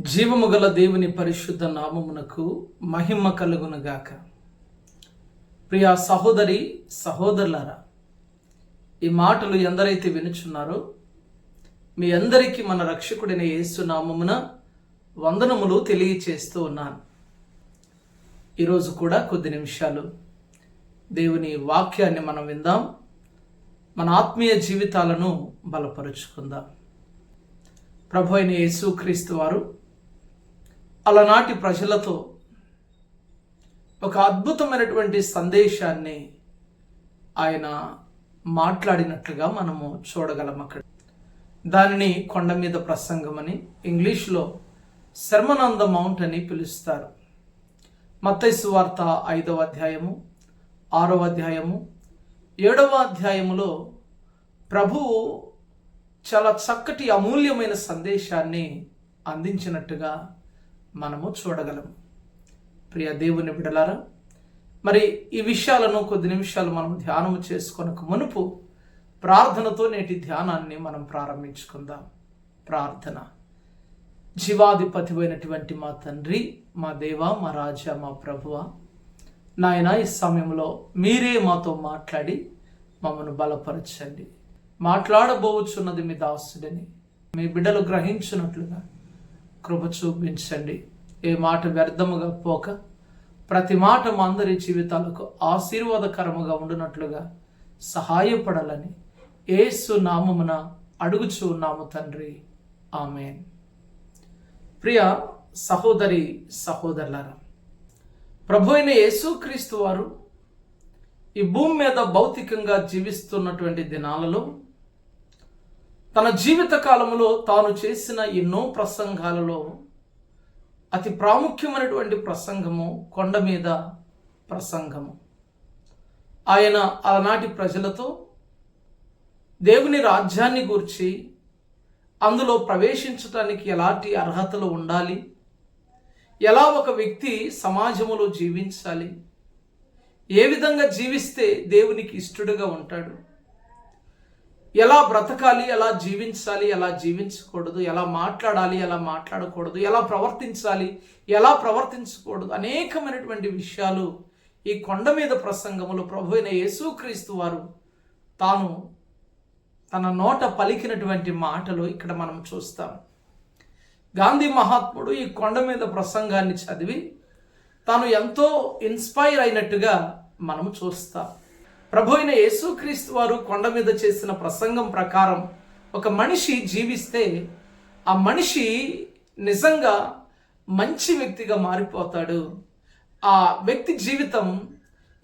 జీవము గల దేవుని పరిశుద్ధ నామమునకు మహిమ కలుగునుగాక. ప్రియా సహోదరి సహోదరులారా ఈ మాటలు ఎందరైతే వినుచున్నారో మీ అందరికీ మన రక్షకుడైన యేసు నామమున వందనములు తెలియచేస్తూ ఉన్నాను. ఈరోజు కూడా కొద్ది నిమిషాలు దేవుని వాక్యాన్ని మనం విందాం. మన ఆత్మీయ జీవితాలను బలపరుచుకుందాం. ప్రభు అయిన యేసుక్రీస్తు వారు అలనాటి ప్రజలతో ఒక అద్భుతమైనటువంటి సందేశాన్ని ఆయన మాట్లాడినట్లుగా మనము చూడగలం అక్కడ. దానిని కొండ మీద ప్రసంగం అని ఇంగ్లీష్లో శర్మనంద మౌంట్ అని పిలుస్తారు. మత్తైసు వార్త ఐదవ అధ్యాయము ఆరవ అధ్యాయము ఏడవ అధ్యాయములో ప్రభువు చాలా చక్కటి అమూల్యమైన సందేశాన్ని అందించినట్టుగా మనము చూడగలం ప్రియ దేవుని బిడలారా మరి ఈ విషయాలను కొద్ది నిమిషాలు మనం ధ్యానం చేసుకొనక మునుపు ప్రార్థనతో నేటి ధ్యానాన్ని మనం ప్రారంభించుకుందాం. ప్రార్థన. జీవాధిపతి అయినటువంటి మా తండ్రి మా దేవ మా రాజా మా ప్రభువ నాయన ఈ సమయంలో మీరే మాతో మాట్లాడి మమ్మను బలపరచండి. మాట్లాడబోవచ్చున్నది మీ దాసుడని మీ బిడ్డలు గ్రహించినట్లుగా కృప చూపించండి ఏ మాట వ్యర్థముగా పోక ప్రతి మాట మా అందరి జీవితాలకు ఆశీర్వాదకరముగా ఉండునట్లుగా సహాయపడాలని ఏసు నామమున అడుగుచు ఉన్నాము తండ్రి. ఆమెన్. ప్రియ సహోదరి సహోదరులారా ప్రభు అయిన యేసుక్రీస్తు వారు ఈ భూమి మీద భౌతికంగా జీవిస్తున్నటువంటి దినాలలో తన జీవిత కాలంలో తాను చేసిన ఎన్నో ప్రసంగాలలో అతి ప్రాముఖ్యమైనటువంటి ప్రసంగము కొండ మీద ప్రసంగము. ఆయన ఆనాటి ప్రజలతో దేవుని రాజ్యాన్ని గూర్చి అందులో ప్రవేశించటానికి ఎలాంటి అర్హతలు ఉండాలి? ఎలా ఒక వ్యక్తి సమాజంలో జీవించాలి? ఏ విధంగా జీవిస్తే దేవునికి ఇష్టడుగా ఉంటాడు? ఎలా బ్రతకాలి ఎలా జీవించాలి ఎలా జీవించకూడదు ఎలా మాట్లాడాలి ఎలా మాట్లాడకూడదు ఎలా ప్రవర్తించాలి ఎలా ప్రవర్తించకూడదు అనేకమైనటువంటి విషయాలు ఈ కొండ మీద ప్రసంగములు ప్రభు అయిన యేసుక్రీస్తు వారు తాను తన నోట పలికినటువంటి మాటలు ఇక్కడ మనం చూస్తాం. గాంధీ మహాత్ముడు ఈ కొండ మీద ప్రసంగాన్ని చదివి తాను ఎంతో ఇన్స్పైర్ అయినట్టుగా మనం చూస్తాం. ప్రభు అయిన యేసుక్రీస్తు వారు కొండ మీద చేసిన ప్రసంగం ప్రకారం ఒక మనిషి జీవిస్తే ఆ మనిషి నిజంగా మంచి వ్యక్తిగా మారిపోతాడు. ఆ వ్యక్తి జీవితం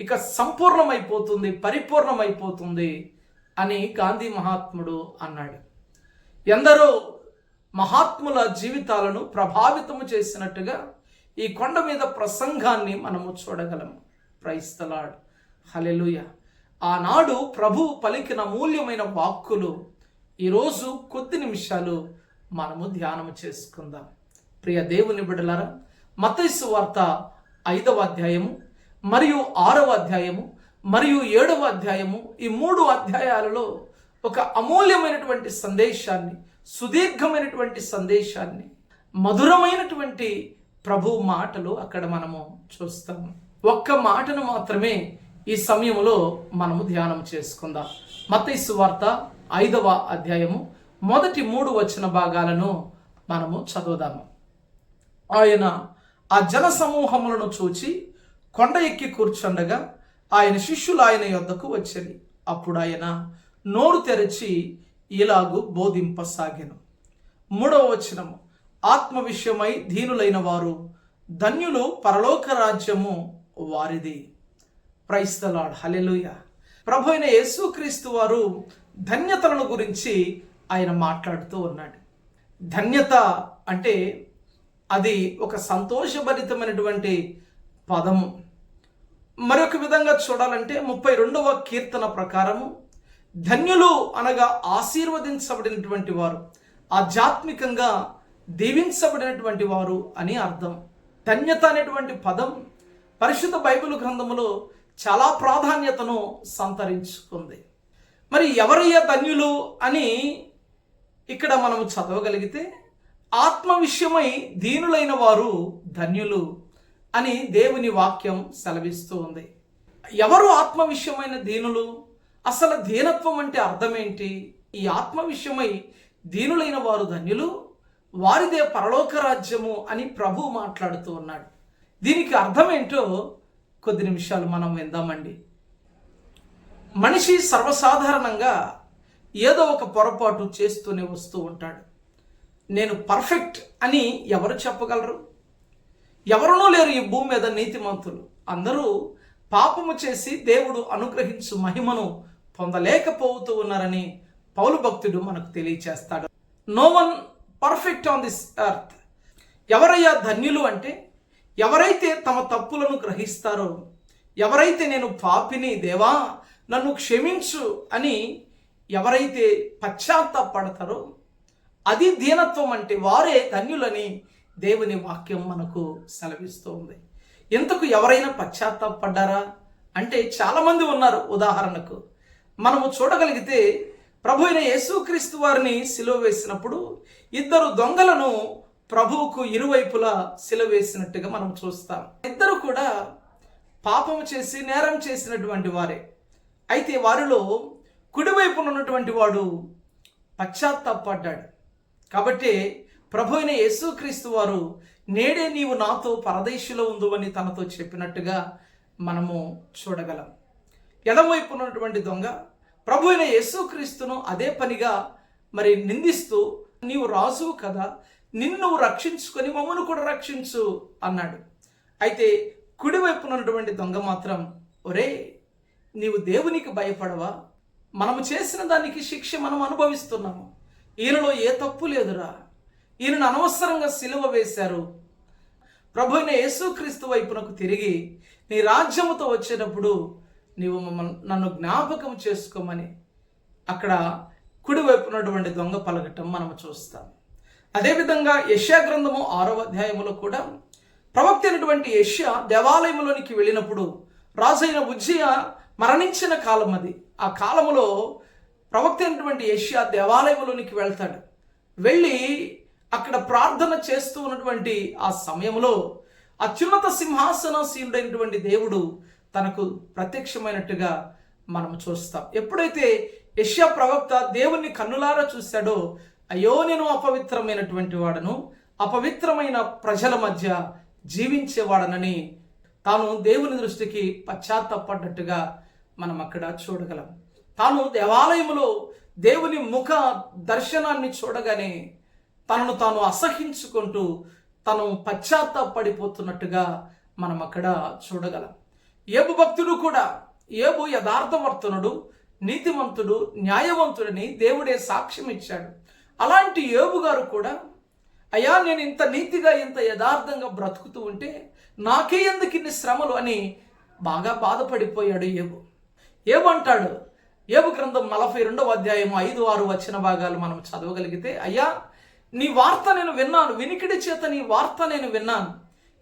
ఇక సంపూర్ణమైపోతుంది పరిపూర్ణమైపోతుంది అని గాంధీ మహాత్ముడు అన్నాడు. ఎందరో మహాత్ముల జీవితాలను ప్రభావితము చేసినట్టుగా ఈ కొండ మీద ప్రసంగాన్ని మనము చూడగలం ప్రైస్తలాడ్ హలెలుయా ఆనాడు ప్రభు పలికిన మూల్యమైన వాక్కులు ఈరోజు కొద్ది నిమిషాలు మనము ధ్యానం చేసుకుందాం. ప్రియ దేవుని బిడలరా మతైసు వార్త ఐదవ అధ్యాయము మరియు ఆరవ అధ్యాయము మరియు ఏడవ అధ్యాయము ఈ మూడు అధ్యాయాలలో ఒక అమూల్యమైనటువంటి సందేశాన్ని సుదీర్ఘమైనటువంటి సందేశాన్ని మధురమైనటువంటి ప్రభు మాటలు అక్కడ మనము చూస్తాము. ఒక్క మాటను మాత్రమే ఈ సమయంలో మనము ధ్యానం చేసుకుందాం. మత్తైసు వార్త ఐదవ అధ్యాయము మొదటి మూడు వచ్చిన భాగాలను మనము చదువుదాము ఆయన ఆ జన సమూహములను చూచి కొండ ఎక్కి కూర్చుండగా ఆయన శిష్యులు ఆయన యొద్దకు వచ్చరి అప్పుడు ఆయన నోరు తెరచి ఇలాగు బోధింపసాగాను. మూడవ వచనము ఆత్మ విషయమై దీనులైన వారు ధన్యులు పరలోక రాజ్యము వారిది. ప్రైస్తలాడ్ హలెలుయ ప్రభు అయిన యేసుక్రీస్తు వారు ధన్యతలను గురించి ఆయన మాట్లాడుతూ ఉన్నాడు. ధన్యత అంటే అది ఒక సంతోషభరితమైనటువంటి పదము. మరొక విధంగా చూడాలంటే ముప్పై రెండవ కీర్తన ప్రకారము ధన్యులు అనగా ఆశీర్వదించబడినటువంటి వారు ఆధ్యాత్మికంగా దీవించబడినటువంటి వారు అని అర్థం. ధన్యత అనేటువంటి పదం పరిశుద్ధ బైబిల్ గ్రంథములో చాలా ప్రాధాన్యతను సంతరించుకుంది. మరి ఎవరయ్యా ధన్యులు అని ఇక్కడ మనం చదవగలిగితే ఆత్మ విషయమై దీనులైన వారు ధన్యులు అని దేవుని వాక్యం సెలవిస్తూ ఉంది. ఎవరు ఆత్మ విషయమైన దీనులు? అసలు దీనత్వం అంటే అర్థం ఏంటి ఈ ఆత్మ విషయమై దీనులైన వారు ధన్యులు? వారిదే పరలోక రాజ్యము అని ప్రభు మాట్లాడుతూ ఉన్నాడు. దీనికి అర్థం ఏంటో కొద్ది నిమిషాలు మనం విందామండి. మనిషి సర్వసాధారణంగా ఏదో ఒక పొరపాటు చేస్తూనే వస్తూ ఉంటాడు. నేను పర్ఫెక్ట్ అని ఎవరు చెప్పగలరు? ఎవరునూ లేరు ఈ భూమి మీద నీతిమంతులు. అందరూ పాపము చేసి దేవుడు అనుగ్రహించు మహిమను పొందలేకపోతూ ఉన్నారని పౌలు భక్తుడు మనకు తెలియచేస్తాడు. No one perfect on this earth. ఎవరయ్యా ధన్యులు అంటే? ఎవరైతే తమ తప్పులను గ్రహిస్తారో ఎవరైతే నేను పాపిని దేవా నన్ను క్షమించు అని ఎవరైతే పశ్చాత్తాపడతారో అది దీనత్వం అంటే వారే ధన్యులని దేవుని వాక్యం మనకు సెలవిస్తూ ఉంది ఇంతకు ఎవరైనా పశ్చాత్తాపడ్డారా? అంటే చాలామంది ఉన్నారు ఉదాహరణకు. మనము చూడగలిగితే ప్రభు అయిన యేసుక్రీస్తు వారిని సిలువ వేసినప్పుడు ఇద్దరు దొంగలను ప్రభువుకు ఇరువైపులా సిలువ వేసినట్టుగా మనం చూస్తాం. ఇద్దరు కూడా పాపము చేసి నేరం చేసినటువంటి వారే. అయితే వారిలో కుడివైపున ఉన్నటువంటి వాడు పశ్చాత్తాపడ్డాడు. కాబట్టి ప్రభు అయిన యేసుక్రీస్తు వారు నేడే నీవు నాతో పరదేశిలో ఉందని తనతో చెప్పినట్టుగా మనము చూడగలం. ఎడమవైపు ఉన్నటువంటి దొంగ ప్రభు అయిన యేసుక్రీస్తును అదే పనిగా మరి నిందిస్తూ నీవు రాజువు కదా నిన్ను రక్షించుకొని మమ్మను కూడా రక్షించు అన్నాడు. అయితే కుడివైపున ఉన్నటువంటి దొంగ మాత్రం ఒరే నీవు దేవునికి భయపడవా? మనము చేసిన దానికి శిక్ష మనం అనుభవిస్తున్నాము. ఈయనలో ఏ తప్పు లేదురా. ఈయనను అనవసరంగా సిలువ వేశారు. ప్రభు యేసుక్రీస్తు వైపునకు తిరిగి నీ రాజ్యముతో వచ్చేటప్పుడు నీవు మమ్మల్ని నన్ను జ్ఞాపకం చేసుకోమని. అక్కడ కుడివైపునటువంటి దొంగ పలకటం మనం చూస్తాం. అదేవిధంగా యష్యా గ్రంథము ఆరవ అధ్యాయములో కూడా ప్రవక్త అయినటువంటి యష్యా దేవాలయంలోనికి వెళ్ళినప్పుడు రాజైన ఉజ్జయ మరణించిన కాలం అది. ఆ కాలములో ప్రవక్త అయినటువంటి యష్యా దేవాలయంలోనికి వెళ్తాడు. వెళ్ళి అక్కడ ప్రార్థన చేస్తూ ఉన్నటువంటి ఆ సమయంలో అత్యున్నత సింహాసనశీలుడైనటువంటి దేవుడు తనకు ప్రత్యక్షమైనట్టుగా మనం చూస్తాం. ఎప్పుడైతే యష్యా ప్రవక్త దేవుణ్ణి కన్నులారా చూశాడో అయ్యో నేను అపవిత్రమైనటువంటి వాడను. అపవిత్రమైన ప్రజల మధ్య జీవించేవాడనని తాను దేవుని దృష్టికి పశ్చాత్తపడ్డట్టుగా మనం అక్కడ చూడగలం. తాను దేవాలయంలో దేవుని ముఖ దర్శనాన్ని చూడగానే తనను తాను అసహించుకుంటూ తను పశ్చాత్తాపడిపోతున్నట్టుగా మనం అక్కడ చూడగలం. ఏబు భక్తుడు కూడా ఏబు యథార్థవర్తనుడు నీతివంతుడు న్యాయవంతుడని దేవుడే సాక్ష్యం ఇచ్చాడు అలాంటి ఏబు గారు కూడా అయ్యా నేను ఇంత నీతిగా ఇంత యథార్థంగా బ్రతుకుతూ ఉంటే నాకే ఎందుకు ఇన్ని శ్రమలు? అని బాగా బాధపడిపోయాడు ఏబు ఏమంటాడు ఏబు గ్రంథం నలభై రెండవ అధ్యాయం ఐదు ఆరు వచ్చిన భాగాలు మనం చదవగలిగితే అయ్యా నీ వార్త నేను విన్నాను వినికిడి చేత నీ వార్త నేను విన్నాను.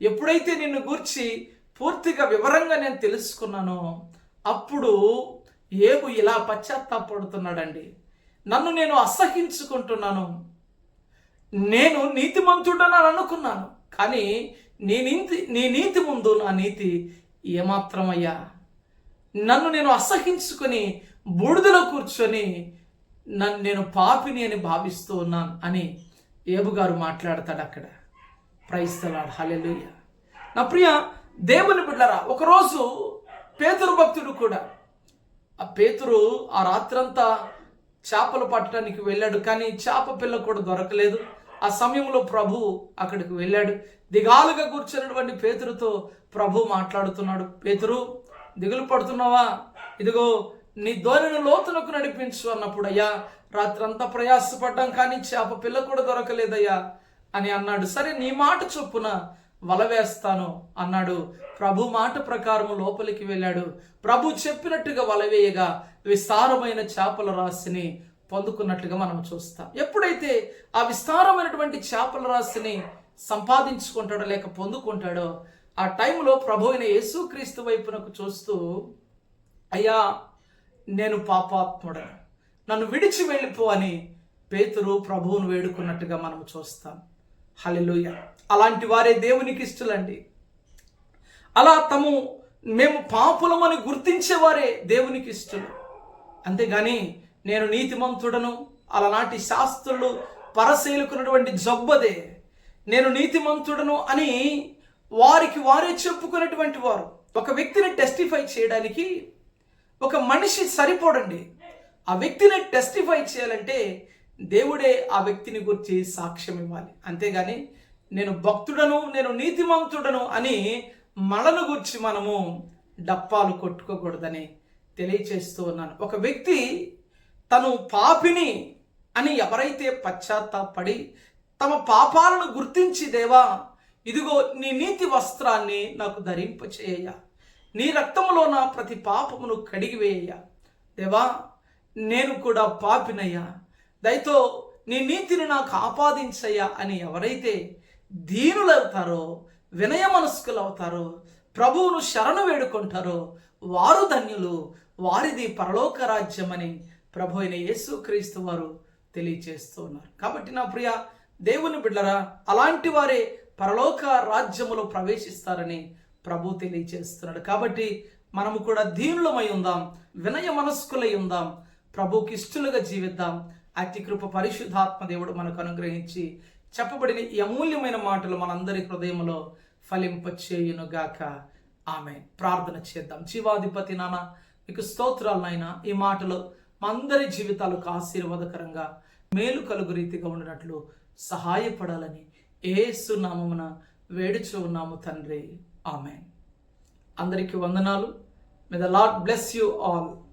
ఎప్పుడైతే నిన్ను గూర్చి పూర్తిగా వివరంగా నేను తెలుసుకున్నానో అప్పుడు ఏబు ఇలా పశ్చాత్తాపడుతున్నాడండి. నన్ను నేను అసహించుకుంటున్నాను. నేను నీతిమంతుడని అనుకున్నాను. కానీ నీ నీతి నీ నీతి ముందు నా నీతి ఏమాత్రమయ్యా? నన్ను నేను అసహించుకొని బూడిదలో కూర్చొని నన్ను నేను పాపిని అని భావిస్తూ ఉన్నాను అని ఏబు గారు మాట్లాడతాడు అక్కడ. ప్రైస్తలాడు హలెలుయ్య నా ప్రియ దేవుని బిడ్డరా ఒకరోజు పేతురు భక్తుడు కూడా ఆ పేతురు ఆ రాత్రంతా చేపలు పట్టడానికి వెళ్ళాడు కానీ చేప పిల్ల కూడా దొరకలేదు. ఆ సమయంలో ప్రభు అక్కడికి వెళ్ళాడు. దిగాలుగా కూర్చున్నటువంటి పేతురుతో ప్రభు మాట్లాడుతున్నాడు. పేతురు దిగులు పడుతున్నావా? ఇదిగో నీ ధోరణి లోతులకు నడిపించు అన్నప్పుడు అయ్యా రాత్రంతా ప్రయాసపడ్డాం కానీ చేప పిల్ల కూడా దొరకలేదయ్యా అని అన్నాడు. సరే నీ మాట చొప్పున వల వేస్తాను అన్నాడు. ప్రభు మాట ప్రకారము లోపలికి వెళ్ళాడు. ప్రభు చెప్పినట్టుగా వల వేయగా విస్తారమైన చేపల రాశిని పొందుకున్నట్లుగా మనం చూస్తాం. ఎప్పుడైతే ఆ విస్తారమైనటువంటి చేపల రాశిని సంపాదించుకుంటాడో లేక పొందుకుంటాడో ఆ టైంలో ప్రభు అయిన యేసుక్రీస్తు వైపునకు చూస్తూ అయ్యా నేను పాపాత్ముడను నన్ను విడిచి వెళ్ళిపో అని పేతురు ప్రభువును వేడుకున్నట్టుగా మనం చూస్తాం. హల్లెలూయ. అలాంటి వారే దేవునికి ఇష్టలండి. అలా తము మేము పాపులమని గుర్తించేవారే దేవునికి ఇష్టలు. అంతేగాని నేను నీతిమంతుడను అలనాటి శాస్త్రులు పరశీలుకున్నటువంటి జబ్బదే. నేను నీతిమంతుడను అని వారికి వారే చెప్పుకునేటువంటి వారు. ఒక వ్యక్తిని టెస్టిఫై చేయడానికి ఒక మనిషి సరిపోడండి. ఆ వ్యక్తిని టెస్టిఫై చేయాలంటే దేవుడే ఆ వ్యక్తిని గురించి సాక్ష్యం ఇవ్వాలి అంతేగాని నేను భక్తుడను నేను నీతిమంతుడను అని మనను గురించి మనము డప్పాలు కొట్టుకోకూడదని తెలియచేస్తూ ఉన్నాను. ఒక వ్యక్తి తను పాపిని అని ఎవరైతే పశ్చాత్తాపడి తమ పాపాలను గుర్తించి దేవా ఇదిగో నీ నీతి వస్త్రాన్ని నాకు ధరింపచేయ. నీ రక్తములో నా ప్రతి పాపమును కడిగివేయ. దేవా నేను కూడా పాపినయ్యా. దయతో నీ నీతిని నాకు ఆపాదించయ్యా అని ఎవరైతే దీనులవుతారో వినయ మనస్కులు అవుతారో ప్రభువును శరణు వేడుకుంటారో వారు ధన్యులు వారిది పరలోక రాజ్యమని ప్రభు అయిన యేసుక్రీస్తు వారు తెలియచేస్తూ ఉన్నారు. కాబట్టి నా ప్రియ దేవుని బిడ్డరా అలాంటి వారే పరలోక రాజ్యములో ప్రవేశిస్తారని ప్రభు తెలియచేస్తున్నాడు. కాబట్టి మనము కూడా దీనులమై ఉందాం వినయ మనస్కులై ఉందాం ప్రభుకి ఇష్టలుగా జీవిద్దాం. అతి కృప పరిశుద్ధాత్మ దేవుడు మనకు అనుగ్రహించి చెప్పబడిన ఈ అమూల్యమైన మాటలు మనందరి హృదయంలో ఫలింపచేయునుగాక. ఆమె ప్రార్థన చేద్దాం. జీవాధిపతి నాన్న మీకు స్తోత్రాలు నాయన. ఈ మాటలు మా అందరి జీవితాలకు ఆశీర్వాదకరంగా మేలు కలుగు రీతిగా ఉండినట్లు సహాయపడాలని ఏసు నామమున వేడుచు ఉన్నాము తండ్రి. ఆమె అందరికీ వందనాలు. May the lord bless you all